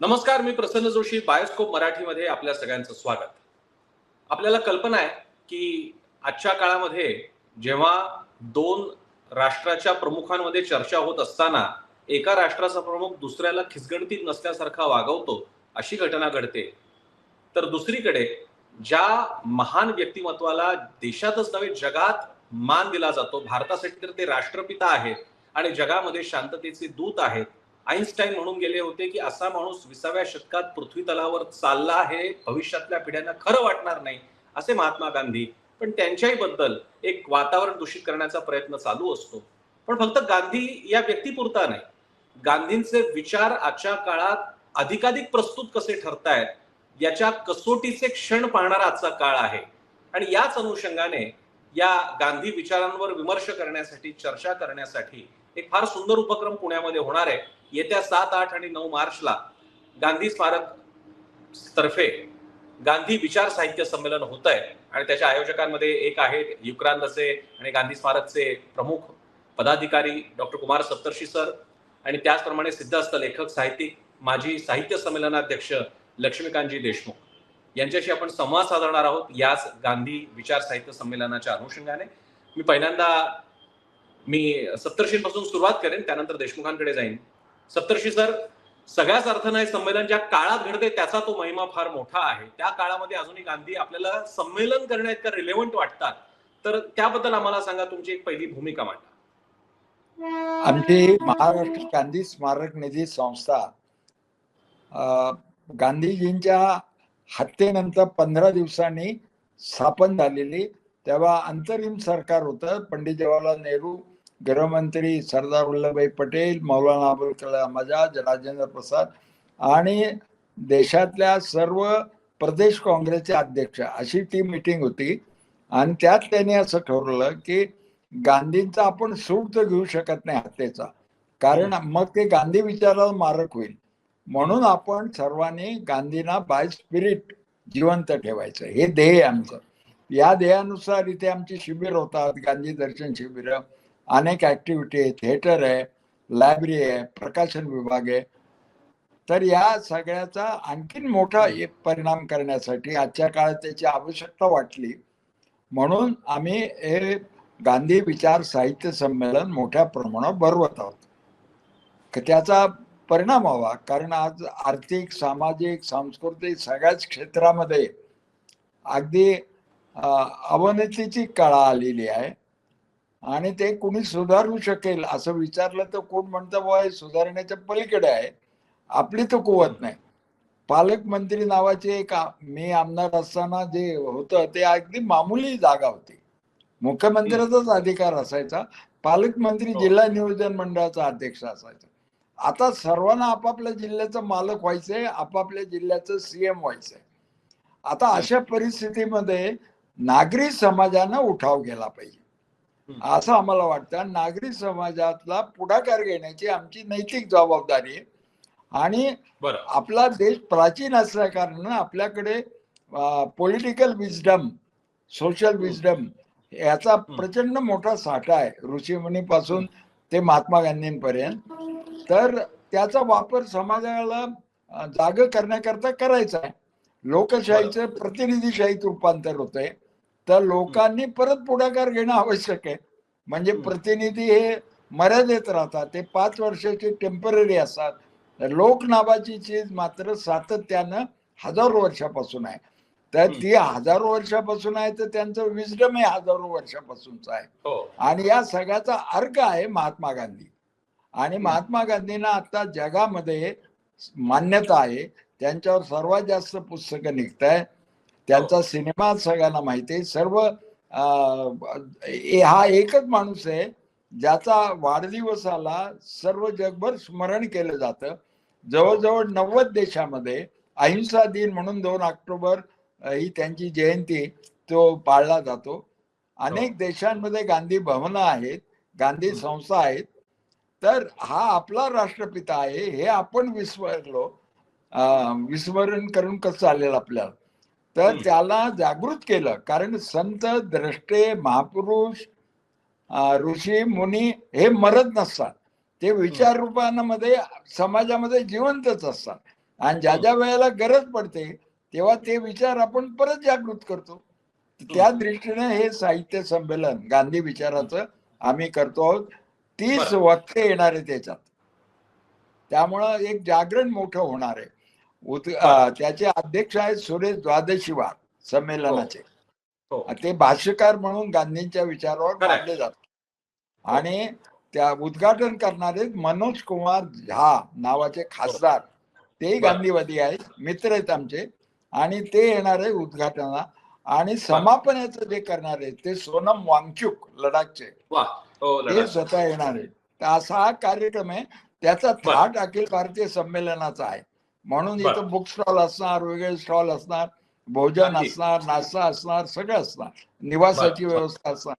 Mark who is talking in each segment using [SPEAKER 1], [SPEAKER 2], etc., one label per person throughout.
[SPEAKER 1] नमस्कार मी प्रसन्न जोशी बायोस्कोप मराठीमध्ये आपल्या सगळ्यांचं स्वागत. आपल्याला कल्पना आहे की आजच्या काळामध्ये जेव्हा दोन राष्ट्राच्या प्रमुखांमध्ये चर्चा होत असताना एका राष्ट्राचा प्रमुख दुसऱ्याला खिसगणतीत नसल्यासारखा वागवतो अशी घटना घडते. तर दुसरीकडे ज्या महान व्यक्तिमत्वाला देशातच नव्हे जगात मान दिला जातो भारतासाठी तर ते राष्ट्रपिता आहेत आणि जगामध्ये शांततेचे दूत आहेत आईन्स्टाईन म्हणून गेले होते की असा माणूस विसाव्या शतकात पृथ्वी तलावर चालला हे भविष्यातल्या पिढ्यांना खरं वाटणार नाही असे महात्मा गांधी. पण त्यांच्याही बद्दल एक वातावरण दूषित करण्याचा प्रयत्न चालू असतो. पण फक्त गांधी या व्यक्तीपुरता नाही. गांधींचे विचार आजच्या काळात अधिकाधिक प्रस्तुत कसे ठरतायत याच्या कसोटीचे क्षण पाहणारा आजचा काळ आहे. आणि याच अनुषंगाने या गांधी विचारांवर विमर्श करण्यासाठी चर्चा करण्यासाठी एक फार सुंदर उपक्रम पुण्यामध्ये होणार आहे. येत्या सात आठ आणि नऊ मार्चला गांधी स्मारक तर्फे गांधी विचार साहित्य संमेलन होत आहे आणि त्याच्या आयोजकांमध्ये एक आहेत युक्रांतचे आणि गांधी स्मारकचे प्रमुख पदाधिकारी डॉक्टर कुमार सप्तर्षी सर आणि त्याचप्रमाणे सिद्धहस्त लेखक साहित्यिक माजी साहित्य संमेलनाध्यक्ष लक्ष्मीकांतजी देशमुख. यांच्याशी आपण संवाद साधणार आहोत याच गांधी विचार साहित्य संमेलनाच्या अनुषंगाने. मी पहिल्यांदा मी सप्तर्षींपासून सुरुवात करेन त्यानंतर देशमुखांकडे जाईन. सप्तर्षी सर सगळ्याच अर्थानं हे संमेलन ज्या काळात घडते त्याचा तो महिमा फार मोठा आहे. त्या काळामध्ये अजूनही गांधी आपल्याला संमेलन करण्या इतका रिलेव्हंट वाटतात. तर त्याबद्दल आम्हाला सांगा तुमची एक पहिली भूमिका मांडा.
[SPEAKER 2] आमची महाराष्ट्र गांधी स्मारक निधी संस्था गांधीजींच्या हत्येनंतर पंधरा दिवसांनी स्थापन झालेली तेव्हा अंतरिम सरकार होतं पंडित जवाहरलाल नेहरू गृहमंत्री सरदार वल्लभभाई पटेल मौलाना अबुल कलाम आझाद राजेंद्र प्रसाद आणि देशातल्या सर्व प्रदेश काँग्रेसचे अध्यक्ष अशी ती मिटिंग होती. आणि त्यात त्यांनी असं ठरवलं की गांधींचा आपण सूट तर घेऊ शकत नाही हत्येचा. कारण मग ते गांधी विचाराला मारक होईल. म्हणून आपण सर्वांनी गांधींना बाय स्पिरिट जिवंत ठेवायचं. हे ध्येय आमचं. या ध्येयानुसार इथे आमची शिबिर होतात गांधी दर्शन शिबिर. अनेक ऍक्टिव्हिटी आहे थिएटर आहे लायब्ररी आहे प्रकाशन विभाग आहे. तर या सगळ्याचा आणखीन मोठा एक परिणाम करण्यासाठी आजच्या काळात त्याची आवश्यकता वाटली. म्हणून आम्ही हे गांधी विचार साहित्य संमेलन मोठ्या प्रमाणावर भरवत आहोत. त्याचा परिणाम व्हावा कारण आज आर्थिक सामाजिक सांस्कृतिक सगळ्याच क्षेत्रामध्ये अगदी अवनतीची काळा आलेली आहे. आणि ते कुणी सुधारू शकेल असं विचारलं तर कोण म्हणतं हे सुधारण्याच्या पलीकडे आहे. आपली तर कुवत नाही. पालकमंत्री नावाचे एक मी आमदार असताना जे होतं ते अगदी मामूली जागा होती. मुख्यमंत्र्याचाच अधिकार असायचा. पालकमंत्री
[SPEAKER 1] हो.
[SPEAKER 2] जिल्हा नियोजन मंडळाचा अध्यक्ष असायचा. आता सर्वांना आपापल्या जिल्ह्याचं मालक व्हायचंय आपापल्या जिल्ह्याचं सीएम व्हायचंय. आता अशा परिस्थितीमध्ये नागरी समाजानं उठाव गेला पाहिजे. असं आम्हाला वाटतं. नागरी समाजातला पुढाकार घेण्याची आमची नैतिक जबाबदारी आहे. आणि आपला देश प्राचीन असल्या कारणानं आपल्याकडे पॉलिटिकल विजडम सोशल विजडम याचा प्रचंड मोठा साठा आहे. ऋषीमुनीपासून ते महात्मा गांधींपर्यंत. तर त्याचा वापर समाजाला जाग करण्याकरता करायचा आहे. लोकशाहीचं प्रतिनिधीशाहीत रूपांतर होतंय. तर लोकांनी परत पुढाकार घेणं आवश्यक आहे. म्हणजे. प्रतिनिधी हे मर्यादेत राहतात. ते पाच वर्षाचे टेंपररी असतात. तर लोक नावाची चीज मात्र सातत्यानं हजारो वर्षापासून आहे. तर. ती हजारो वर्षापासून आहे तर त्यांचं विजडम हे हजारो वर्षापासूनच आहे.
[SPEAKER 1] हो.
[SPEAKER 2] आणि या सगळ्याचा अर्क आहे महात्मा गांधी. आणि महात्मा गांधींना आता जगामध्ये मान्यता आहे. त्यांच्यावर सर्वात जास्त पुस्तकं निघत आहे त्यांचा सिनेमा सगळ्यांना माहिती आहे. सर्व हा एकच माणूस आहे ज्याचा वाढदिवसाला सर्व जगभर स्मरण केलं जातं. जवळजवळ नव्वद देशामध्ये अहिंसा दिन म्हणून दोन ऑक्टोबर ही त्यांची जयंती तो पाळला जातो. अनेक देशांमध्ये गांधी भवनं आहेत गांधी. संस्था आहेत. तर हा आपला राष्ट्रपिता आहे हे आपण विस्मरलो. विस्मरण करून कसं चालेल आपल्याला? तर. त्याला जागृत केलं. कारण संत द्रष्टे महापुरुष ऋषी मुनी हे मरत नसतात. ते विचार रूपामध्ये समाजामध्ये जिवंतच असतात. आणि ज्या ज्या वेळेला गरज पडते तेव्हा ते विचार आपण परत जागृत करतो. त्या दृष्टीने हे साहित्य संमेलन गांधी विचाराचं आम्ही करतो आहोत. तीस. वक्ते येणार आहे त्याच्यात. त्यामुळं एक जागरण मोठं होणार आहे. उत- त्याचे अध्यक्ष आहेत सुरेश द्वादशीवार संमेलनाचे.
[SPEAKER 1] हो.
[SPEAKER 2] ते भाष्यकार म्हणून गांधींच्या विचारावर. मांडले जातात. आणि त्या उद्घाटन करणारे मनोज कुमार झा नावाचे खासदार. तेही
[SPEAKER 1] बरं.
[SPEAKER 2] गांधीवादी आहेत. मित्र आहेत आमचे. आणि ते येणार आहे उद्घाटनाला. आणि समापनाचं जे करणार आहे ते सोनम वांगचुक लडाखचे.
[SPEAKER 1] हो
[SPEAKER 2] ते स्वतः येणार आहे तर असा हा कार्यक्रम आहे. त्याचा. थाट अखिल भारतीय संमेलनाचा आहे. म्हणून. इथं बुक स्टॉल असणार वेगळे स्टॉल असणार भोजन. असणार नाश्ता असणार सगळं असणार. निवासाची. व्यवस्था असणार.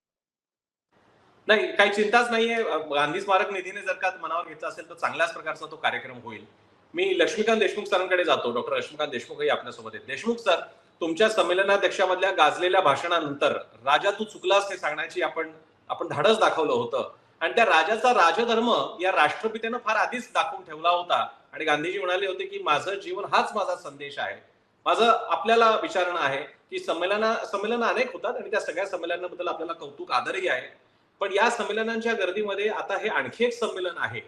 [SPEAKER 1] नाही काही चिंताच नाहीये. गांधी स्मारक निधीने जर का मनावर घेतला असेल तर चांगल्याच प्रकारचा तो कार्यक्रम होईल. मी लक्ष्मीकांत देशमुख सरांकडे जातो. डॉक्टर लक्ष्मीकांत देशमुखही आपल्यासोबत आहेत. देशमुख सर तुमच्या संमेलनाध्यक्षामधल्या गाजलेल्या भाषणानंतर राजा तू चुकलास हे सांगण्याची आपण आपण धाडस दाखवलं होतं. आणि त्या राजाचा राजधर्म या राष्ट्रपितेनं फार आधीच दाखवून ठेवला होता. आणि गांधीजी म्हणाले होते की माझं जीवन हाच माझा संदेश आहे. माझं आपल्याला विचारणं आहे की संमेलना संमेलन अनेक होतात आणि त्या सगळ्या संमेलनाबद्दल आपल्याला कौतुक आदरही आहे. पण या संमेलनांच्या गर्दीमध्ये आता हे आणखी एक संमेलन आहे.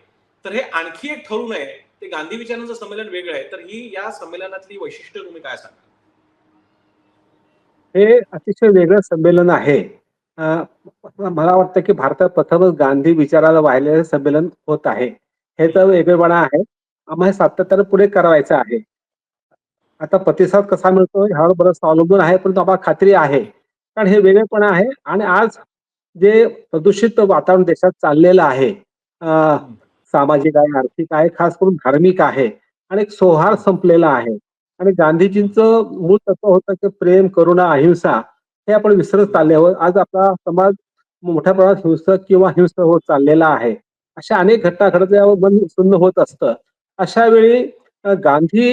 [SPEAKER 1] तर हे आणखी एक ठरू नये. ते गांधी विचारांचं संमेलन वेगळं आहे. तर ही या संमेलनातली वैशिष्ट्य तुम्ही काय सांगा
[SPEAKER 3] हे अतिशय वेगळं संमेलन आहे. मला वाटतं की भारतात प्रथमच गांधी विचाराला वाहिलेलं संमेलन होत आहे. हे तर वेगळेपणा आहे. आम्हाला हे सातत्यानं पुढे करावायचं आहे. आता प्रतिसाद कसा मिळतो ह्यावर बरंच अवलंबून आहे परंतु आम्हाला खात्री आहे. कारण हे वेगळेपणा आहे आणि आज जे प्रदूषित वातावरण देशात चाललेलं आहे सामाजिक आहे आर्थिक आहे खास करून धार्मिक आहे आणि एक सोहार संपलेला आहे. आणि गांधीजींचं मूळ तत्व होतं की प्रेम करुणा अहिंसा हे आपण विसरत चालल्यावर आज आपला समाज मोठ्या प्रमाणात हिंसक किंवा हिंसक होत चाललेला आहे. अशा अनेक घटना घडत मन सुन्न होत असतं. अशा वेळी गांधी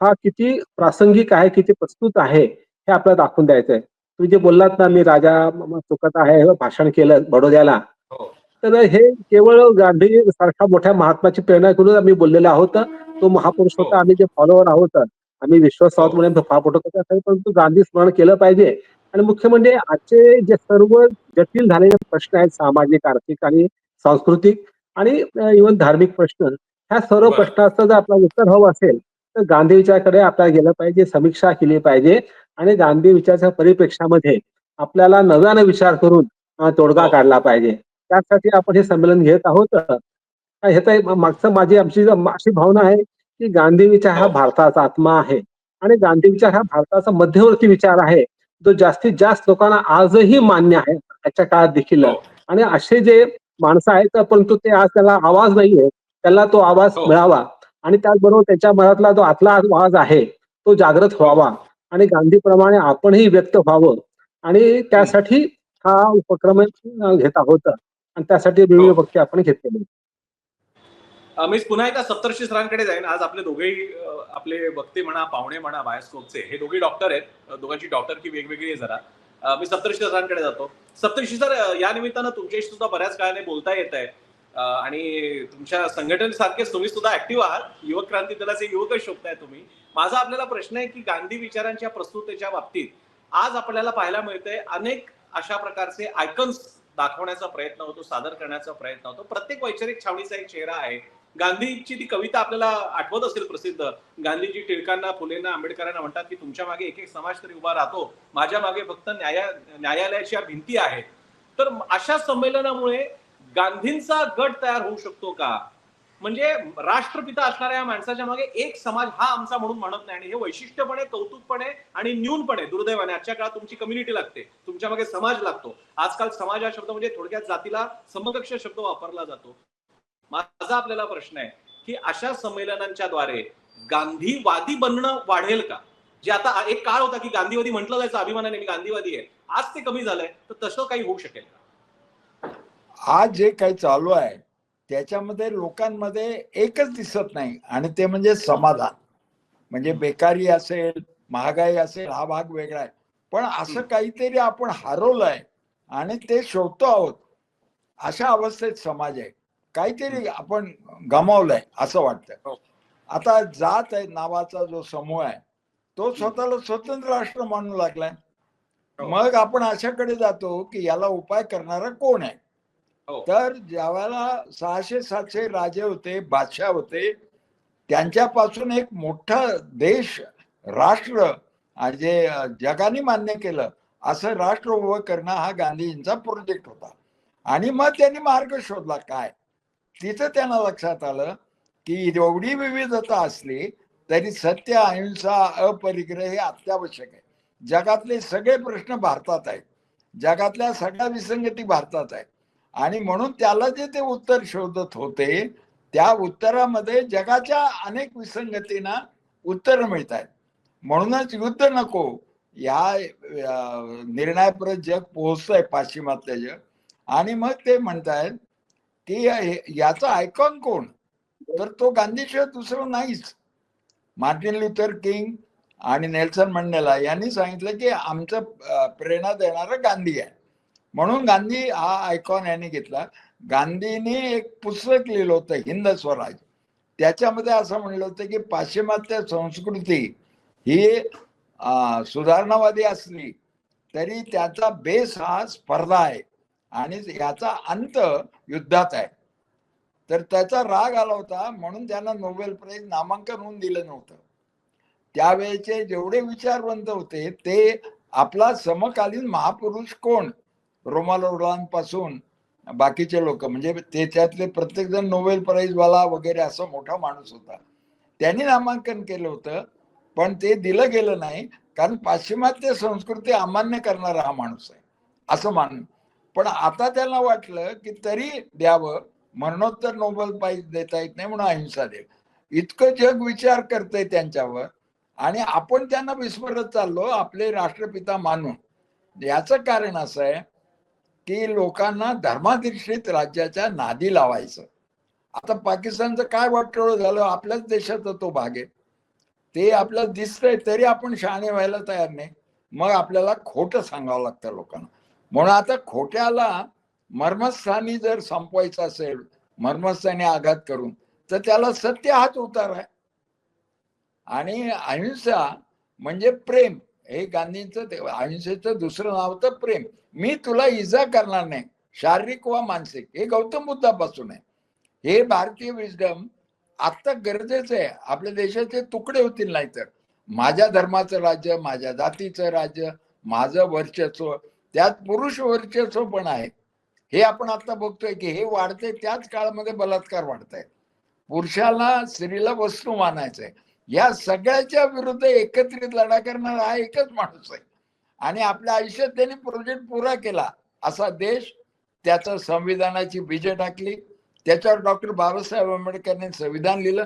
[SPEAKER 3] हा किती प्रासंगिक आहे किती प्रस्तुत आहे हे आपल्याला दाखवून द्यायचंय. तुम्ही जे बोललात ना मी राजा चुकत आहे हे भाषण केलं बडोद्याला.
[SPEAKER 1] हो.
[SPEAKER 3] तर हे केवळ गांधी सारखा मोठ्या महात्माची प्रेरणा करून आम्ही बोललेलो आहोत. तो महापुरुष
[SPEAKER 1] हो.
[SPEAKER 3] होता आम्ही जे फॉलोअर आहोत आम्ही विश्वास आहोत म्हणून फार मोठं करत परंतु गांधी स्मरण केलं पाहिजे. आणि मुख्य म्हणजे आजचे जे सर्व जटिल झालेले प्रश्न आहेत सामाजिक आर्थिक आणि सांस्कृतिक आणि इव्हन धार्मिक प्रश्न ह्या सर्व. प्रश्नाचं जर आपला उत्तर हवं असेल तर गांधी विचाराकडे आपल्याला गेलं पाहिजे समीक्षा केली पाहिजे आणि गांधी विचाराच्या परिप्रेक्षामध्ये आपल्याला नव्यानं विचार करून तोडगा
[SPEAKER 1] हो.
[SPEAKER 3] काढला पाहिजे त्यासाठी आपण हे संमेलन घेत आहोत ह्याचा मागचं माझी आमची अशी भावना आहे की गांधी विचार हा
[SPEAKER 1] हो.
[SPEAKER 3] भारताचा आत्मा आहे आणि गांधी विचार हा भारताचा मध्यवर्ती विचार आहे जो जास्तीत जास्त लोकांना आजही मान्य आहे आजच्या काळात देखील
[SPEAKER 1] हो.
[SPEAKER 3] आणि असे जे माणसं आहेत परंतु ते आज त्याला आवाज नाहीये त्याला तो आवाज
[SPEAKER 1] हो.
[SPEAKER 3] मिळावा. आणि त्याचबरोबर त्याच्या मनातला जो आतला आवाज आहे तो जागृत व्हावा. आणि गांधीप्रमाणे आपणही व्यक्त व्हावं. आणि त्यासाठी हा उपक्रम घेत आहोत. आणि त्यासाठी विविध
[SPEAKER 1] हो.
[SPEAKER 3] वक्ते आपण घेतलेले.
[SPEAKER 1] मी पुन्हा एकदा सप्तर्षी सरांकडे जाईन. आज आपले दोघेही आपले वक्ते म्हणा पाहुणे म्हणा बायोस्कोपचे हे दोघे डॉक्टर आहेत. दोघांची डॉक्टर की वेगवेगळी आहे जरा. मी सप्तर्षी सरांकडे जातो. सप्तर्षी सर या निमित्तानं तुमच्याशी सुद्धा बऱ्याच काळाने बोलता येत आहे. आणि तुमच्या संघटनेसारखे तुम्ही सुद्धा ऍक्टिव्ह आहात. युवक क्रांती दलाचे युवकच शोधताय तुम्ही. माझा आपल्याला प्रश्न आहे की गांधी विचारांच्या प्रस्तुतेच्या बाबतीत आज आपल्याला पाहायला मिळतंय अनेक अशा प्रकारचे आयकन्स दाखवण्याचा प्रयत्न होतो सादर करण्याचा प्रयत्न होतो. प्रत्येक वैचारिक छावणीचा एक चेहरा आहे. गांधीची ती कविता आपल्याला आठवत असेल प्रसिद्ध. गांधीजी टिळकांना फुलेंना आंबेडकरांना म्हणतात की तुमच्या मागे एक एक समाज तरी उभा राहतो. माझ्या मागे फक्त न्याया न्यायालयाच्या भिंती आहेत. तर अशा संमेलनामुळे गांधींचा गट तयार होऊ शकतो का? म्हणजे राष्ट्रपिता असणाऱ्या या माणसाच्या मागे एक समाज हा आमचा म्हणून म्हणत नाही. आणि हे वैशिष्ट्यपणे कौतुकपणे आणि न्यूनपणे दुर्दैवाने आजच्या काळात तुमची कम्युनिटी लागते. तुमच्या मागे समाज लागतो. आजकाल समाज हा शब्द म्हणजे थोडक्यात जातीला समकक्ष शब्द वापरला जातो. माझा आपल्याला प्रश्न आहे की अशा संमेलनांच्या द्वारे गांधीवादी बनणं वाढेल का? जे आता एक काळ होता की गांधीवादी म्हटलं जायचं अभिमानाने मी गांधीवादी आहे. आज ते कमी झालंय तर तसं काही होऊ शकेल का?
[SPEAKER 2] आज जे काही चालू आहे त्याच्यामध्ये लोकांमध्ये एकच दिसत नाही. आणि ते म्हणजे समाधान. म्हणजे बेकारी असेल महागाई असेल हा भाग वेगळा आहे. पण असं. काहीतरी आपण हरवलंय आणि ते शोधतो आहोत. अशा अवस्थेत समाज आहे. काहीतरी आपण गमावलंय असं वाटतं आता जात आहे नावाचा जो समूह आहे तो स्वतःला स्वतंत्र राष्ट्र मानू लागलाय.
[SPEAKER 1] हो.
[SPEAKER 2] मग आपण अशाकडे जातो की याला उपाय करणारा कोण आहे?
[SPEAKER 1] हो. हो.
[SPEAKER 2] तर ज्यावेळेला सहाशे सातशे राजे होते बादशाह होते त्यांच्यापासून एक मोठा देश राष्ट्र जे जगाने मान्य केलं असं राष्ट्र उभं करणं हा गांधीजींचा प्रोजेक्ट होता. आणि मग त्यांनी मार्ग शोधला. काय? तिथं त्यांना लक्षात आलं की एवढी विविधता असली तरी सत्य अहिंसा अपरिग्रह हे अत्यावश्यक आहे. जगातले सगळे प्रश्न भारतात आहेत. जगातल्या सगळ्या विसंगती भारतात आहेत. आणि म्हणून त्याला जे ते उत्तर शोधत होते त्या उत्तरामध्ये जगाच्या अनेक विसंगतींना उत्तर मिळत आहेत म्हणूनच युद्ध नको. या निर्णयापर्यंत जग पोहोचतंय पाश्चिमातलं जग. आणि मग ते म्हणतायत की याचं याचा आयकॉन कोण? तर तो गांधीशिवाय दुसरं नाहीच. मार्टिन लुथर किंग आणि नेल्सन मंडेला यांनी सांगितलं की आमचं प्रेरणा देणारा गांधी आहे. म्हणून गांधी हा आयकॉन यांनी घेतला. गांधींनी एक पुस्तक लिहिलं होतं हिंद स्वराज त्याच्यामध्ये असं म्हणलं होतं की पाश्चिमात्य संस्कृती ही सुधारणावादी असली तरी त्याचा बेस हा स्पर्धा आहे आणि याचा अंत युद्धात आहे. तर त्याचा राग आला होता म्हणून त्यांना नोबेल प्राईज नामांकन होऊन दिलं नव्हतं. त्यावेळेचे जेवढे विचारवंत होते ते आपला समकालीन महापुरुष कोण? रोमालोलांपासून बाकीचे लोक म्हणजे ते त्यातले प्रत्येक जण नोबेल प्राईज वाला वगैरे असा मोठा माणूस होता. त्यांनी नामांकन केलं होतं पण ते दिलं गेलं नाही कारण पाश्चिमात्य संस्कृती अमान्य करणारा हा माणूस आहे असं मान पण आता त्यांना वाटलं की तरी द्यावं मरणोत्तर नोबेल प्राईज देता येत नाही म्हणून अहिंसा देव. इतकं जग विचार करतंय त्यांच्यावर आणि आपण त्यांना विस्मरत चाललो आपले राष्ट्रपिता मानून. याचं कारण असं आहे की लोकांना धर्माधिष्ठित राज्याच्या नादी लावायचं. आता पाकिस्तानचं काय वाटोळं झालं? आपल्याच देशाचा तो भाग आहे. ते आपल्याला दिसतंय तरी आपण शहाणे व्हायला तयार नाही. मग आपल्याला खोटं सांगावं लागतं लोकांना. म्हणून आता खोट्याला मर्मस्थानी जर संपवायचं असेल मर्मस्थानी आघात करून तर त्याला सत्य हाच उतार आहे. आणि अहिंसा म्हणजे प्रेम. हे गांधींचं ते अहिंसेचं दुसरं नाव तर प्रेम. मी तुला इजा करणार नाही. शारीरिक वा मानसिक. हे गौतम बुद्धापासून आहे. हे भारतीय विजडम आता गरजेचं आहे. आपल्या देशाचे तुकडे होतील नाही तर माझ्या धर्माचं राज्य माझ्या जातीचं राज्य माझं वर्चस्व त्यात पुरुष वर्चस्व पण आहे. हे आपण आता बघतोय की हे वाढते त्याच काळामध्ये बलात्कार वाढताय. पुरुषाला स्त्रीला वस्तू मानायचंय. या सगळ्याच्या विरुद्ध एकत्रित लढा करणारा हा एकच माणूस आहे. आणि आपल्या आयुष्यात त्यांनी प्रोजेक्ट पुरा केला असा देश त्याचं संविधानाची बीजे टाकली. त्याच्यावर डॉक्टर बाबासाहेब आंबेडकरांनी संविधान लिहिलं.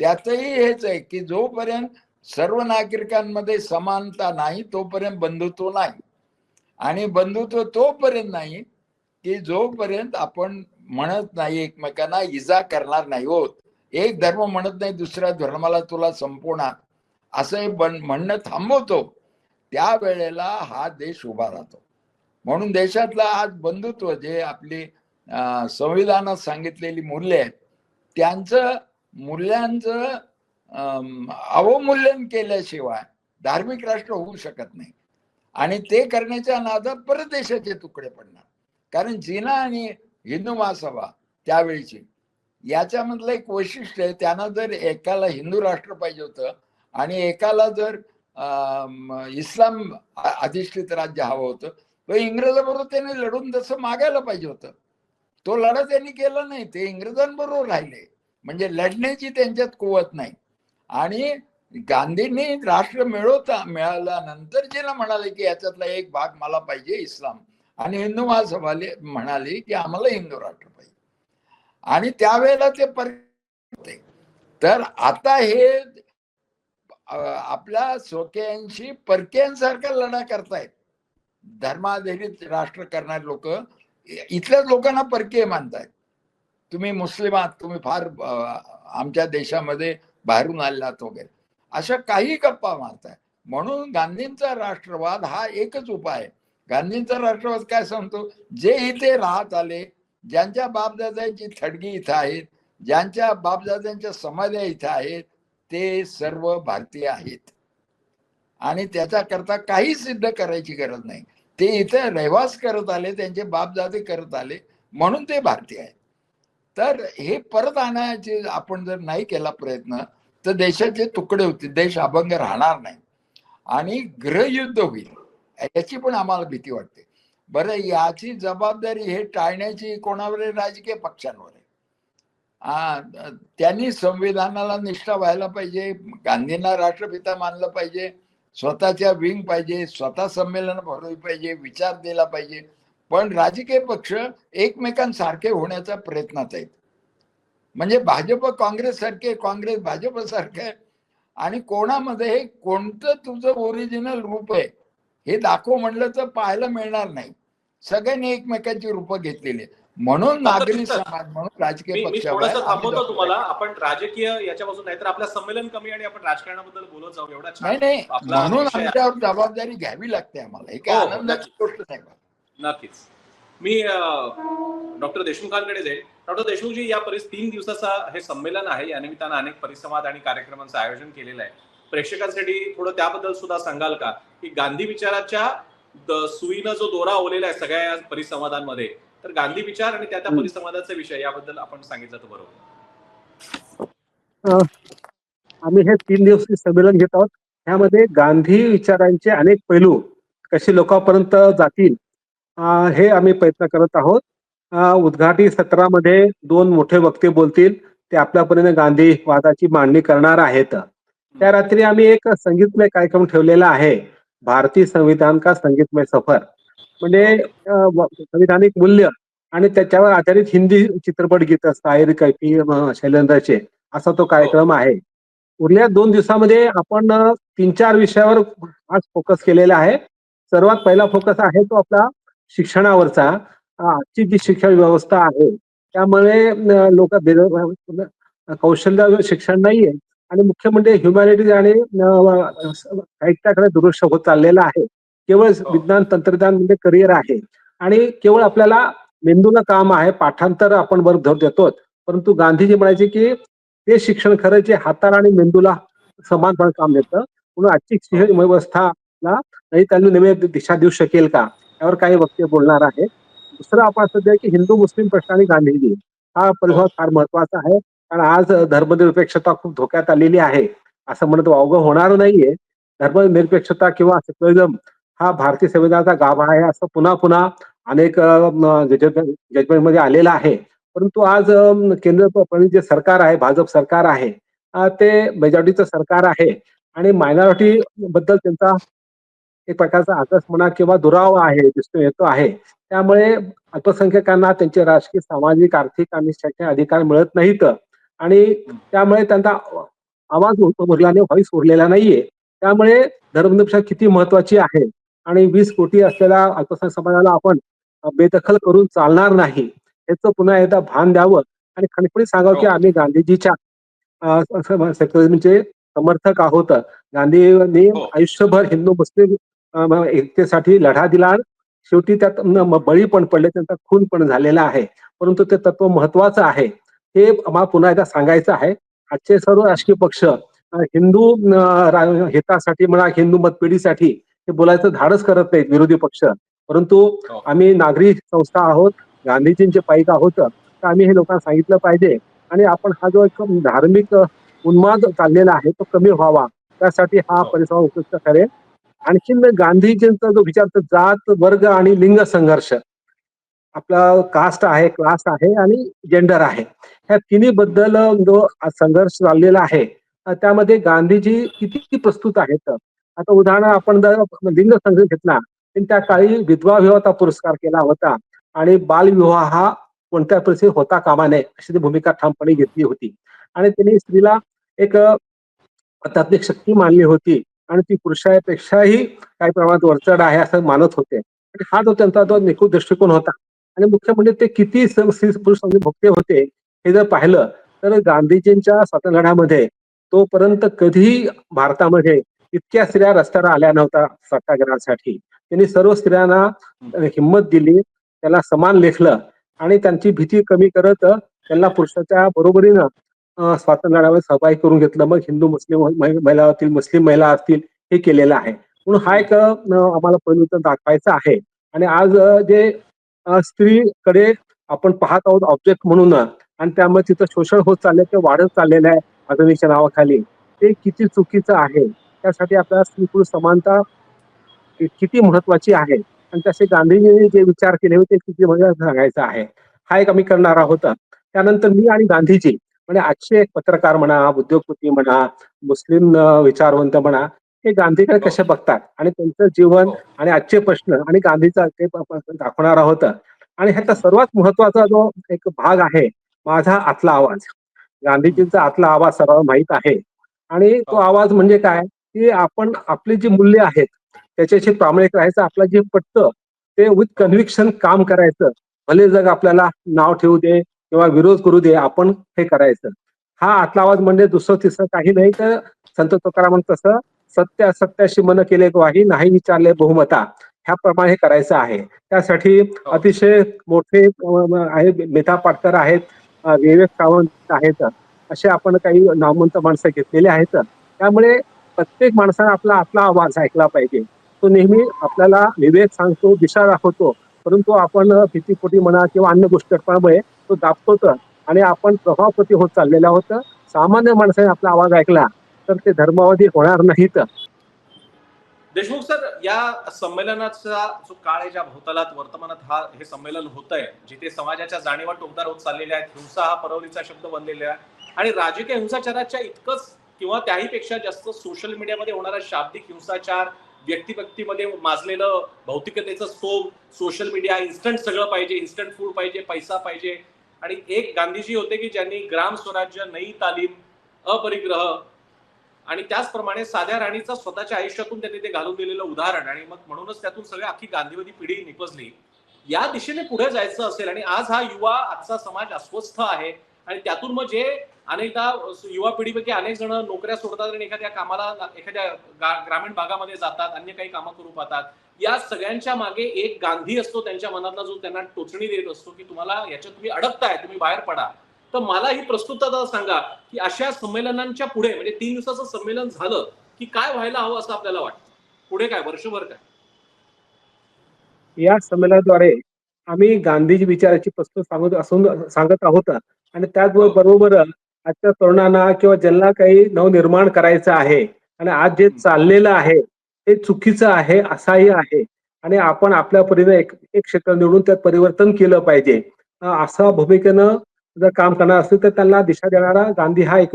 [SPEAKER 2] त्यातही हेच आहे की जोपर्यंत सर्व नागरिकांमध्ये समानता नाही तोपर्यंत बंधुत्व नाही. आणि बंधुत्व तोपर्यंत नाही की जोपर्यंत आपण म्हणत नाही एकमेकांना इजा करणार नाही होत. एक धर्म म्हणत नाही दुसऱ्या धर्माला तुला संपवणार. असं हे बन म्हणणं थांबवतो. त्यावेळेला हा देश उभा राहतो. म्हणून देशातला आज बंधुत्व जे आपली संविधानात सांगितलेली मूल्य आहेत त्यांचं मूल्यांचं अवमूल्यन केल्याशिवाय धार्मिक राष्ट्र होऊ शकत नाही. आणि ते करण्याच्या नादात परदेशाचे तुकडे पडणार. कारण जिना आणि हिंदू महासभा त्यावेळीची याच्यामधलं एक वैशिष्ट्य आहे त्यांना जर एकाला हिंदू राष्ट्र पाहिजे होतं आणि एकाला जर इस्लाम अधिष्ठित राज्य हवं होतं तो इंग्रजाबरोबर त्याने लढून तसं मागायला पाहिजे होतं. तो लढा त्यांनी केला नाही ते इंग्रजांबरोबर राहिले. म्हणजे लढण्याची त्यांच्यात कुवत नाही. आणि गांधींनी राष्ट्र मिळवता मिळाल्यानंतर जिला म्हणाले की याच्यातला एक भाग मला पाहिजे इस्लाम. आणि हिंदू महासभाले म्हणाले की आम्हाला हिंदू राष्ट्र पाहिजे. आणि त्यावेळेला ते पर होते. तर आता हे आपल्या स्वकीयांशी परकीयांसारखा लढा करतायत. धर्माधारित राष्ट्र करणारे लोक इथल्याच लोकांना परकीय मानतायत. तुम्ही मुस्लिम आहात तुम्ही फार आमच्या देशामध्ये बाहेरून आलेलात वगैरे. अशा काही गप्पा मारताय म्हणून गांधींचा राष्ट्रवाद हा एकच उपाय आहे. गांधींचा राष्ट्रवाद काय सांगतो? जे इथे राहत आले ज्यांच्या बापदादांची थडगी इथं आहेत ज्यांच्या बापदादांच्या समाध्या इथं आहेत ते सर्व भारतीय आहेत. आणि त्याच्याकरता काही सिद्ध करायची गरज नाही. ते इथे रहिवास करत आले त्यांचे बापजादे करत आले म्हणून ते भारतीय आहेत. तर हे परत आणायचे आपण जर नाही केला प्रयत्न तर देशाचे तुकडे होतील देश अभंग राहणार नाही. आणि गृहयुद्ध होईल याची पण आम्हाला भीती वाटते. बरं याची जबाबदारी हे टाळण्याची कोणावर आहे राजकीय पक्षांवर आहे हा त्यांनी संविधानाला निष्ठा व्हायला पाहिजे गांधींना राष्ट्रपिता मानलं पाहिजे स्वतःच्या विंग पाहिजे स्वतः संमेलन भरवली पाहिजे विचार दिला पाहिजे. पण राजकीय पक्ष एकमेकांसारखे होण्याचा प्रयत्नात आहेत. म्हणजे भाजप काँग्रेस सारखे काँग्रेस भाजप सारखे आणि कोणामध्ये कोणतं तुझं ओरिजिनल रूप आहे? हे दाखव म्हणलं तर पाहायला मिळणार नाही. सगळ्यांनी एकमेकांची रूपं घेतलेली. म्हणून नागरी समाज म्हणून राजकीय पक्ष
[SPEAKER 1] थांबवतो तुम्हाला. आपण राजकीय याच्यापासून नाहीतर आपलं संमेलन कमी आणि आपण राजकारणाबद्दल बोलत जाऊ. एवढा
[SPEAKER 2] नाही नाही. म्हणून. आमच्यावर जबाबदारी घ्यावी लागते आम्हाला. हे काय
[SPEAKER 1] हो, हो,
[SPEAKER 2] आनंदाची गोष्ट नाही.
[SPEAKER 1] नक्कीच. मी डॉक्टर देशमुखांकडे जाईल. डॉक्टर देशमुखजी या परिस तीन दिवसाचा हे संमेलन आहे. या निमित्तानं अनेक परिसंवाद आणि कार्यक्रमांचं आयोजन केलेलं आहे. प्रेक्षकांसाठी थोडं त्याबद्दल सुद्धा सांगाल का? की गांधी विचाराच्या सुईनं जो दोरा ओलेला आहे सगळ्या या परिसंवादांमध्ये तर गांधी विचार आणि त्या त्या. परिसंवादाचा विषय याबद्दल आपण सांगितलं तर बरोबर.
[SPEAKER 3] आम्ही हे तीन दिवसीय संमेलन घेत आहोत. ह्यामध्ये गांधी विचारांचे अनेक पैलू कसे लोकांपर्यंत जातील हे आम्ही प्रयत्न करत आहोत. अं, उद्घाटनी सत्रामध्ये दोन मोठे वक्ते बोलतील ते आपल्यापर्यंत गांधीवादाची मांडणी करणार आहेत. त्या रात्री आम्ही एक संगीतमय कार्यक्रम ठेवलेला आहे. भारतीय संविधान का संगीतमय सफर? म्हणजे संविधानिक मूल्य आणि त्याच्यावर आधारित हिंदी चित्रपट गीत साहिर कैफी शैलेंद्रचे असा तो कार्यक्रम आहे. उरल्या दोन दिवसामध्ये आपण तीन चार विषयावर आज फोकस केलेला आहे. सर्वात पहिला फोकस आहे तो आपला शिक्षणावरचा. आजची जी शिक्षण व्यवस्था आहे त्यामुळे लोक कौशल्य शिक्षण नाहीये. आणि मुख्य म्हणजे ह्युमॅनिटीज आणि साहित्याकडे दुर्लक्ष होत चाललेलं आहे. केवळ विज्ञान तंत्रज्ञान म्हणजे करिअर आहे. आणि केवळ आपल्याला मेंदूला काम आहे पाठांतर आपण वर धर देतो परंतु गांधीजी म्हणायचे की ते शिक्षण खरं जे हाताला आणि मेंदूला समानपणे काम देतं. म्हणून आजची शिक्षण व्यवस्थाला नाही त्यांनी नवी दिशा देऊ शकेल का? यावर काही वक्ते बोलणार आहे दुसरं आपण असं की हिंदू मुस्लिम प्रश्न आणि गांधीजी. हा परिभाग फार महत्त्वाचा आहे. कारण आज धर्मनिरपेक्षता खूप धोक्यात आलेली आहे. असं म्हणत वावगं होणार नाहीये. धर्मनिरपेक्षता किंवा सेक्युलरिझम हा भारतीय संविधानाचा गाभा आहे. असं पुन्हा पुन्हा अनेक जजमेंटमध्ये आलेला आहे. परंतु आज केंद्र जे सरकार आहे भाजप सरकार आहे ते मेजॉरिटीचं सरकार आहे. आणि मायनॉरिटी बद्दल त्यांचा एक प्रकारचा आकर्ष म्हणा किंवा दुराव आहे दिसून येतो आहे. त्यामुळे अल्पसंख्याकांना त्यांचे राजकीय सामाजिक आर्थिक आणि शैक्षणिक अधिकार मिळत नाहीत. आणि त्यामुळे त्यांचा आवाज उरल्याने व्हॉइस उरलेला नाहीये. त्यामुळे धर्मनिरपेक्षा किती महत्वाची आहे? आणि वीस कोटी असलेल्या अल्पसंख्याक समाजाला आपण बेदखल करून चालणार नाही. याचं पुन्हा एकदा भान द्यावं. आणि खणखणीत सांगावं की आम्ही गांधीजीच्या सेक्युलरिझमचे समर्थक आहोत. गांधींनी
[SPEAKER 1] हो.
[SPEAKER 3] आयुष्यभर हिंदू मुस्लिम एकतेसाठी लढा दिला. शेवटी त्यात बळी पण पडले त्यांचा खून पण झालेला आहे. परंतु ते तत्व महत्वाचं आहे. हे आम्हाला पुन्हा एकदा सांगायचं आहे. आजचे सर्व राजकीय पक्ष हिंदू हितासाठी म्हणा हिंदू मतपेढीसाठी हे बोलायचं धाडस करत नाहीत विरोधी पक्ष. परंतु
[SPEAKER 1] हो.
[SPEAKER 3] आम्ही नागरी संस्था आहोत गांधीजींचे पाईक आहोत तर आम्ही हे लोकांना सांगितलं पाहिजे. आणि आपण हा जो एक धार्मिक उन्माद चाललेला आहे तो कमी व्हावा. त्यासाठी हा
[SPEAKER 1] हो.
[SPEAKER 3] परिसर उपयुक्त ठरेल. आणखीन गांधीजींचा जो विचार जात वर्ग आणि लिंग संघर्ष. आपला कास्ट आहे क्लास आहे आणि जेंडर आहे. ह्या तिन्ही बद्दल जो संघर्ष चाललेला आहे त्यामध्ये गांधीजी किती प्रस्तुत आहेत? आता उदाहरण आपण जर लिंग संघर्ष घेतला त्या काळी विधवा विवाहाचा पुरस्कार केला होता आणि बालविवाह हा कोणत्या परिस्थितीत होता कामा नये अशी ती भूमिका ठामपणे घेतली होती. आणि त्यांनी स्त्रीला एक आध्यात्मिक शक्ती मानली होती आणि ती पुरुषापेक्षाही काही प्रमाणात वरचढ आहे असं मानत होते. आणि हा जो त्यांचा जो निखूळ दृष्टिकोन होता आणि मुख्य म्हणजे ते किती स्त्री पुरुष म्हणजे भोगते होते हे जर पाहिलं तर गांधीजींच्या स्वातंत्र्यामध्ये तोपर्यंत कधीही भारतामध्ये इतक्या स्त्रिया रस्त्यावर आल्या नव्हत्या सत्याग्रहासाठी. त्यांनी सर्व स्त्रियांना हिंमत दिली त्याला समान लेखलं आणि त्यांची भीती कमी करत त्यांना पुरुषाच्या बरोबरीनं अं, स्वातंत्र्य लढ्यामध्ये सहभागी करून घेतलं. मग हिंदू मुस्लिम महिला असतील मुस्लिम महिला असतील हे केलेलं आहे. म्हणून हा एक आम्हाला पहिलं दाखवायचा आहे. आणि आज जे स्त्रीकडे आपण पाहत आहोत ऑब्जेक्ट म्हणून. आणि त्यामुळे तिथं शोषण होत चाललंय ते वाढत चाललेलं आहे आधुनिकच्या नावाखाली. ते किती चुकीचं आहे? त्यासाठी आपल्याला स्त्री पुरुष समानता किती महत्वाची आहे? आणि तसे गांधीजींनी जे विचार केले होते किती म्हणजे सांगायचं आहे? हा एक आम्ही करणार आहोत. त्यानंतर मी आणि गांधीजी म्हणजे आजचे एक पत्रकार म्हणा उद्योगपती म्हणा मुस्लिम विचारवंत म्हणा हे गांधीकडे कसे बघतात? आणि त्यांचं जीवन
[SPEAKER 1] हो.
[SPEAKER 3] आणि आजचे प्रश्न आणि गांधीचा ते दाखवणार आहोत. आणि ह्याचा सर्वात महत्त्वाचा जो एक भाग आहे माझा आतला आवाज. गांधीजींचा आतला आवाज सर्वांना माहीत आहे. आणि तो
[SPEAKER 1] हो.
[SPEAKER 3] आवाज म्हणजे काय? की आपण आपली जी मूल्य आहेत त्याच्याशी प्रामाणिक राहायचं आपलं जे पटतं ते विथ कन्व्हिक्शन काम करायचं. भले जग आपल्याला नाव ठेवू दे किंवा विरोध करू दे आपण हे करायचं. हा आतला आवाज म्हणजे दुसरं तिसरं काही नाही तर संत तुकाराम तसं सत्य असत्याशी मन केले ग्वाही नाही विचारले बहुमता. ह्याप्रमाणे हे करायचं आहे. त्यासाठी अतिशय मोठे अं, आहे मेधा पाटकर आहेत विवेक सावंत आहेत असे आपण काही नामवंत माणसं घेतलेले आहेत. त्यामुळे प्रत्येक माणसाने आपला आपला आवाज ऐकला पाहिजे. तो नेहमी आपल्याला विवेक सांगतो दिशा दाखवतो. परंतु आपण भीतीपोटी म्हणा किंवा अन्य गोष्टीमुळे तो दाबतोच. आणि आपण प्रभावपती होत चाललेला आहोत. सामान्य माणसाने आपला आवाज ऐकला. तर ते धर्मावधी होणार नाहीत
[SPEAKER 1] देशमुख सर या संमेलनाचा जो काळ आहे ज्या भोवतालात वर्तमानात हा हे संमेलन होत आहे जिथे समाजाच्या जाणीवा टोकदार होत चाललेल्या आहेत हिंसा हा परवलीचा शब्द बनलेला आहे आणि राजकीय हिंसाचाराच्या इतकंच किंवा त्याही पेक्षा जास्त सोशल मीडियामध्ये होणारा शाब्दिक हिंसाचार व्यक्ती व्यक्तीमध्ये माजलेलं भौतिकतेचं सोब सोशल मीडिया इन्स्टंट सगळं पाहिजे इन्स्टंट फूड पाहिजे पैसा पाहिजे. आणि एक गांधीजी होते की ज्यांनी ग्राम स्वराज्य नई तालीम अपरिग्रह आणि त्याचप्रमाणे साध्या राणीचा स्वतःच्या आयुष्यातून त्यांनी ते घालून दिलेलं उदाहरण आणि मग म्हणूनच त्यातून सगळी अख्खी गांधीवादी पिढी निपजली. या दिशेने पुढे जायचं असेल आणि आज हा युवा आजचा समाज अस्वस्थ आहे आणि त्यातून मग जे अनेकदा युवा पिढीपैकी अनेक जण नोकऱ्या सोडतात आणि एखाद्या कामाला एखाद्या गा- ग्रामीण भागामध्ये जातात अन्य काही कामं करू पाहतात. या सगळ्यांच्या मागे एक गांधी असतो त्यांच्या मनातला जो त्यांना टोचणी देत असतो की तुम्हाला याच्यात तुम्ही अडकताय तुम्ही बाहेर पडा. तर मला ही प्रस्तुतता सांगा की अशा संमेलनांच्या पुढे म्हणजे तीन दिवसाचं संमेलन झालं की काय व्हायला हवं असं आपल्याला वाटतं? पुढे काय वर्षभर काय?
[SPEAKER 3] या संमेलनाद्वारे आम्ही गांधीजी विचाराची प्रस्तुत सांगत असून सांगत आहोत. आणि त्याचबरोबर आजच्या तरुणांना किंवा ज्यांना काही नवनिर्माण करायचं आहे आणि आज जे चाललेलं आहे ते चुकीचं आहे असाही आहे. आणि आपण आपल्या परीने एक एक क्षेत्र निवडून त्यात परिवर्तन केलं पाहिजे. असा भूमिकेनं जर काम करणार असेल तर त्यांना दिशा देणारा गांधी हा एक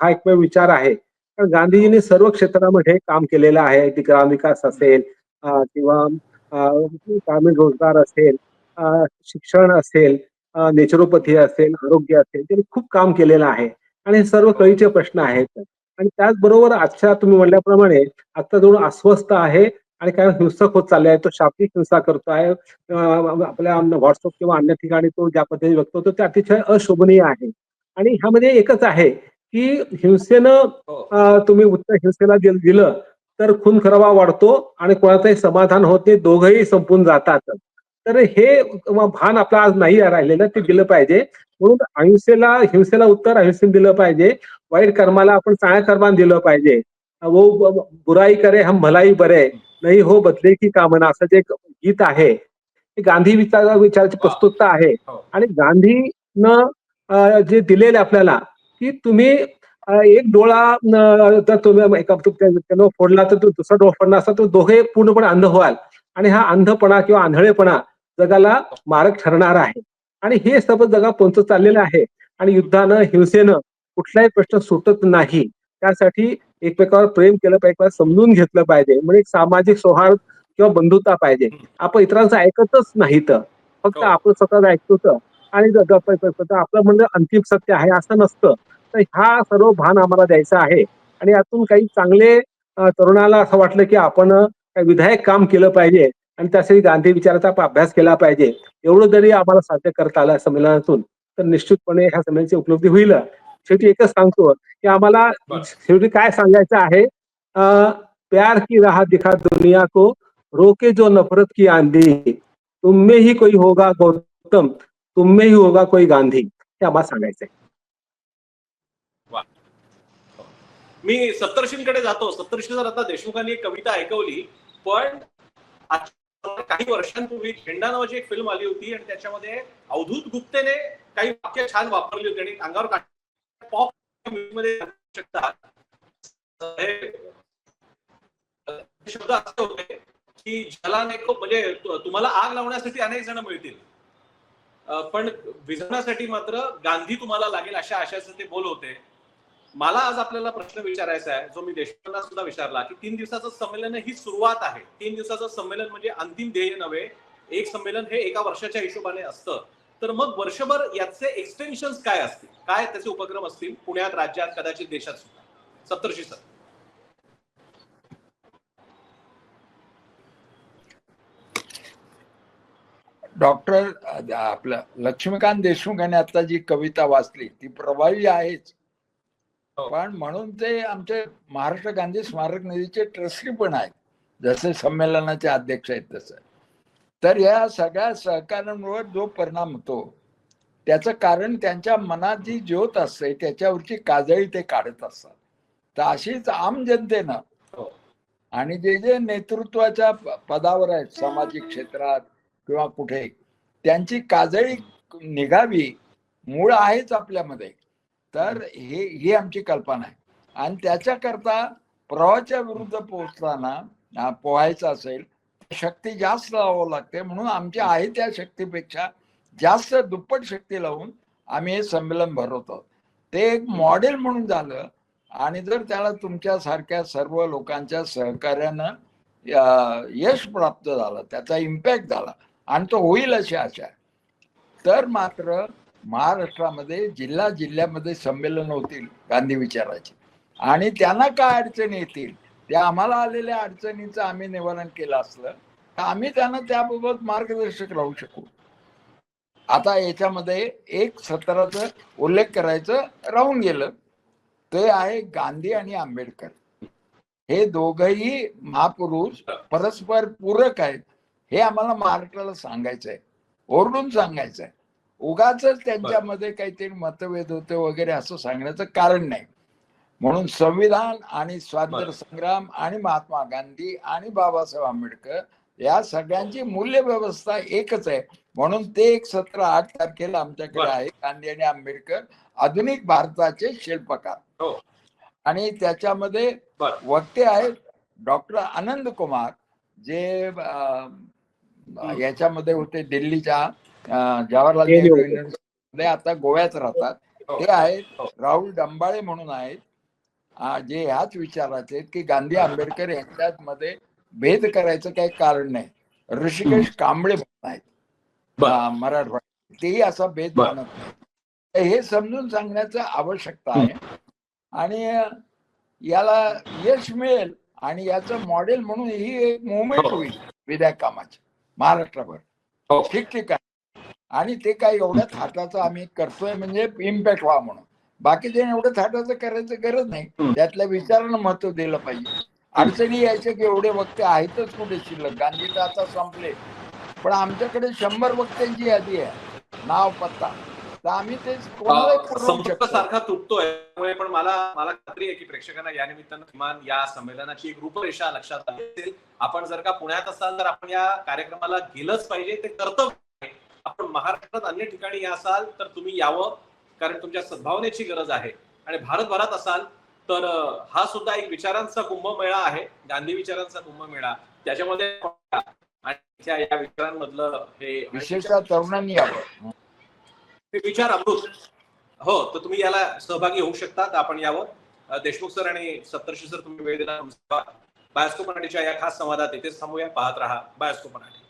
[SPEAKER 3] हा एकमेव विचार आहे. कारण गांधीजींनी सर्व क्षेत्रामध्ये काम केलेलं आहे. ग्राम ग्रामविकास असेल किंवा ग्रामीण रोजगार असेल शिक्षण असेल नेचरोपथी असेल आरोग्य असेल त्यांनी खूप काम केलेलं आहे. आणि हे सर्व कळीचे प्रश्न आहेत. आणि त्याचबरोबर आजच्या तुम्ही म्हणल्याप्रमाणे आता जवळ अस्वस्थ आहे आणि काय हिंसक होत चालले आहे तो शाब्दिक हिंसा करतो आहे. आपल्या व्हॉट्सअप किंवा अन्य ठिकाणी तो ज्या पद्धतीने व्यक्त होतो ते अतिशय अशोभनीय आहे. आणि ह्यामध्ये एकच आहे की हिंसेनं
[SPEAKER 1] हो.
[SPEAKER 3] तुम्ही उत्तर हिंसेला दिल- दिलं तर खून खराबा वाढतो आणि कोणाचंही समाधान होत नाही दोघंही संपून जातात. तर हे भान आपलं आज नाही राहिलेलं ते दिलं पाहिजे. म्हणून अहिंसेला हिंसेला उत्तर अहिंसेने दिलं पाहिजे. वाईट कर्माला आपण चांगल्या कर्माने दिलं पाहिजे. वो बुराई करे हम भलाई बरे. नाही हो बदले की कामना असं जे एक गीत आहे ते गांधी विचार विचाराची प्रस्तुतता आहे.
[SPEAKER 1] हो.
[SPEAKER 3] आणि गांधीनं जे दिलेले आपल्याला की तुम्ही एक डोळा जर तुम्ही एका फोडला तर तो दुसरा डोळा फोडला असता तर दोघे पूर्णपणे अंध व्हाल. आणि हा अंधपणा किंवा आंधळेपणा जगाला मारक ठरणार आहे. आणि हे सर्व जगा पोहोचत चाललेलं आहे. आणि युद्धानं हिंसेनं कुठलाही प्रश्न सुटत नाही. त्यासाठी एकमेकावर प्रेम केलं पाहिजे समजून घेतलं पाहिजे म्हणजे एक सामाजिक सौहार्द किंवा बंधुता पाहिजे. आपण इतरांचं ऐकतच फक्त
[SPEAKER 1] हो.
[SPEAKER 3] आपण स्वतः ऐकतोच. आणि ज- ज- प- प- आपलं म्हणजे अंतिम सत्य आहे असं नसतं. तर हा सर्व भान आम्हाला द्यायचा आहे. आणि यातून काही चांगले तरुणाला असं वाटलं की आपण विधायक काम केलं पाहिजे. आणि त्यासाठी गांधी विचाराचा आपण अभ्यास केला पाहिजे. एवढं जरी आम्हाला साध्य करता आलं संमेलनातून तर निश्चितपणे ह्या संमेलनाची उपलब्धी होईल. शेवटी एकच सांगतो. की आम्हाला. शेवटी काय सांगायचं आहे? प्यार की राह दिखा दुनिया को रोके जो नफरत की आंधी. तुम में ही कोई होगा गौतम तुम में ही होगा कोई गांधी. हे आम्हाला सांगायचंय
[SPEAKER 1] मी सप्तर्षींकडे जातो. सप्तर्षी जर आता देशमुखांनी एक कविता ऐकवली पण काही वर्षांपूर्वी झेंडा नावाची एक फिल्म आली होती आणि त्याच्यामध्ये अवधूत गुप्तेने काही वाक्य छान वापरली होती आणि अंगावर पॉपमध्ये शकतात. शब्द असे होते की ज्याला नाही म्हणजे तुम्हाला आग लावण्यासाठी अनेक जण मिळतील. पण विझवण्यासाठी मात्र गांधी तुम्हाला लागेल अशा आशाचे ते बोल होते. मला आज आपल्याला प्रश्न विचारायचा आहे जो मी देशपांना सुद्धा विचारला की तीन दिवसाचं संमेलन ही सुरुवात आहे. तीन दिवसाचं संमेलन म्हणजे अंतिम ध्येय नव्हे एक संमेलन हे एका वर्षाच्या हिशोबाने असतं. तर मग वर्षभर याचे एक्सटेन्शन काय असतील? काय त्याचे उपक्रम असतील? पुण्यात राज्यात कदाचित देशात सुद्धा. सप्तर्षी सर.
[SPEAKER 2] डॉक्टर आपलं लक्ष्मीकांत देशमुख यांनी आता जी कविता वाचली ती प्रभावी आहेच.
[SPEAKER 1] हो.
[SPEAKER 2] पण म्हणून ते आमचे महाराष्ट्र गांधी स्मारक निधीचे ट्रस्टी पण आहेत. जसे संमेलनाचे अध्यक्ष आहेत तसं. तर या सगळ्या सहकार्यांवर जो परिणाम होतो त्याचं कारण त्यांच्या मनात जी ज्योत असते त्याच्यावरची काजळी ते काढत असतात. तर अशीच आम जनतेनं
[SPEAKER 1] हो.
[SPEAKER 2] आणि जे जे नेतृत्वाच्या पदावर आहेत सामाजिक क्षेत्रात किंवा कुठे त्यांची काजळी निघावी मूळ आहेच आपल्यामध्ये. तर हे ही आमची कल्पना आहे. आणि त्याच्याकरता प्रवाहाच्या विरुद्ध पोहोचताना पोहायचं असेल शक्ती जास्त लावावं लागते. म्हणून आमची आहे त्या शक्तीपेक्षा जास्त दुप्पट शक्ती लावून आम्ही हे संमेलन भरवतो. ते एक मॉडेल म्हणून झालं आणि जर त्याला तुमच्यासारख्या सर्व लोकांच्या सहकार्यानं यश प्राप्त झालं त्याचा इम्पॅक्ट झाला आणि तो होईल अशी आशा आहे. तर मात्र महाराष्ट्रामध्ये जिल्हा जिल्ह्यामध्ये संमेलन होतील गांधी विचाराचे. आणि त्यांना काय अडचणी येतील? त्या आम्हाला आलेल्या अडचणीचं आम्ही निवारण केलं असलं तर आम्ही त्यांना त्याबाबत मार्गदर्शक राहू शकू. आता याच्यामध्ये एक सत्राचा उल्लेख करायचं राहून गेलं. ते आहे गांधी आणि आंबेडकर. हे दोघही महापुरुष परस्पर पूरक आहेत. हे आम्हाला महाराष्ट्राला सांगायचं आहे ओरडून सांगायचं आहे उगाच त्यांच्यामध्ये काहीतरी मतभेद होते वगैरे असं सांगण्याचं कारण नाही. म्हणून संविधान आणि स्वातंत्र्य. संग्राम आणि महात्मा गांधी आणि बाबासाहेब आंबेडकर या सगळ्यांची मूल्य व्यवस्था एकच आहे. म्हणून ते एक सत्र आठ तारखेला आमच्याकडे. आहे गांधी आणि आंबेडकर आधुनिक भारताचे शिल्पकार
[SPEAKER 1] हो.
[SPEAKER 2] आणि त्याच्यामध्ये. वक्ते आहेत डॉक्टर आनंद कुमार जे. याच्यामध्ये होते दिल्लीच्या जवाहरलाल
[SPEAKER 3] ते
[SPEAKER 2] नेहरू
[SPEAKER 3] होते.
[SPEAKER 2] युनिव्हर्सिटीमध्ये आता गोव्यात राहतात
[SPEAKER 1] हो.
[SPEAKER 2] ते आहेत
[SPEAKER 1] हो.
[SPEAKER 2] राहुल डंबाळे म्हणून आहेत जे ह्याच विचाराचे आहेत की गांधी आंबेडकर यांच्यात मध्ये भेद करायचं काही कारण नाही ऋषिकेश कांबळे म्हणून आहेत मराठवाड्यात तेही असा भेद. मानत नाही. हे समजून सांगण्याचं आवश्यकता आहे. आणि याला यश मिळेल आणि याचं मॉडेल म्हणून ही एक मुवमेंट
[SPEAKER 1] हो.
[SPEAKER 2] होईल विधायक कामाची महाराष्ट्राभर.
[SPEAKER 1] हो.
[SPEAKER 2] ठिकठिकाणी आणि ते काही एवढ्या थाटाचं आम्ही करतोय म्हणजे इम्पॅक्ट व्हा म्हणून. बाकीचे एवढं थाटाचं करायचं गरज नाही. त्यातल्या विचारांना महत्त्व दिलं पाहिजे. अडचणी यायच्या की एवढे वक्ते आहेतच कुठे शिल्लक? गांधी तर आता संपले. पण आमच्याकडे शंभर वक्त्यांची यादी आहे. नाव पत्ता. तर आम्ही ते
[SPEAKER 1] सारखा तुटतोय. त्यामुळे पण मला मला खात्री आहे की प्रेक्षकांना या निमित्तानं किमान या संमेलनाची एक रूपरेषा लक्षात आली असेल. आपण जर का पुण्यात असाल तर आपण या कार्यक्रमाला गेलंच पाहिजे. ते कर्तव्य आपण महाराष्ट्रात अन्य ठिकाणी असाल तर तुम्ही यावं. कारण तुमच्या सद्भावनेची गरज आहे. आणि भारतभरात असाल तर हा सुद्धा एक विचारांचा कुंभमेळा आहे. गांधी विचारांचा कुंभमेळा. त्याच्यामध्ये आणि त्या- या विचारांमधलं हे
[SPEAKER 2] विशेषतः तरुणांनी यावं.
[SPEAKER 1] ते विचार अमृत. हो तर तुम्ही याला सहभागी होऊ शकता तर आपण यावर देशमुख सर आणि सप्तर्षी सर तुम्ही वेळ दिला तुमचा बायस्कोप मराठीच्या या खास संवादात इथेच थांबूया पाहत राहा बायस्कोप मराठी.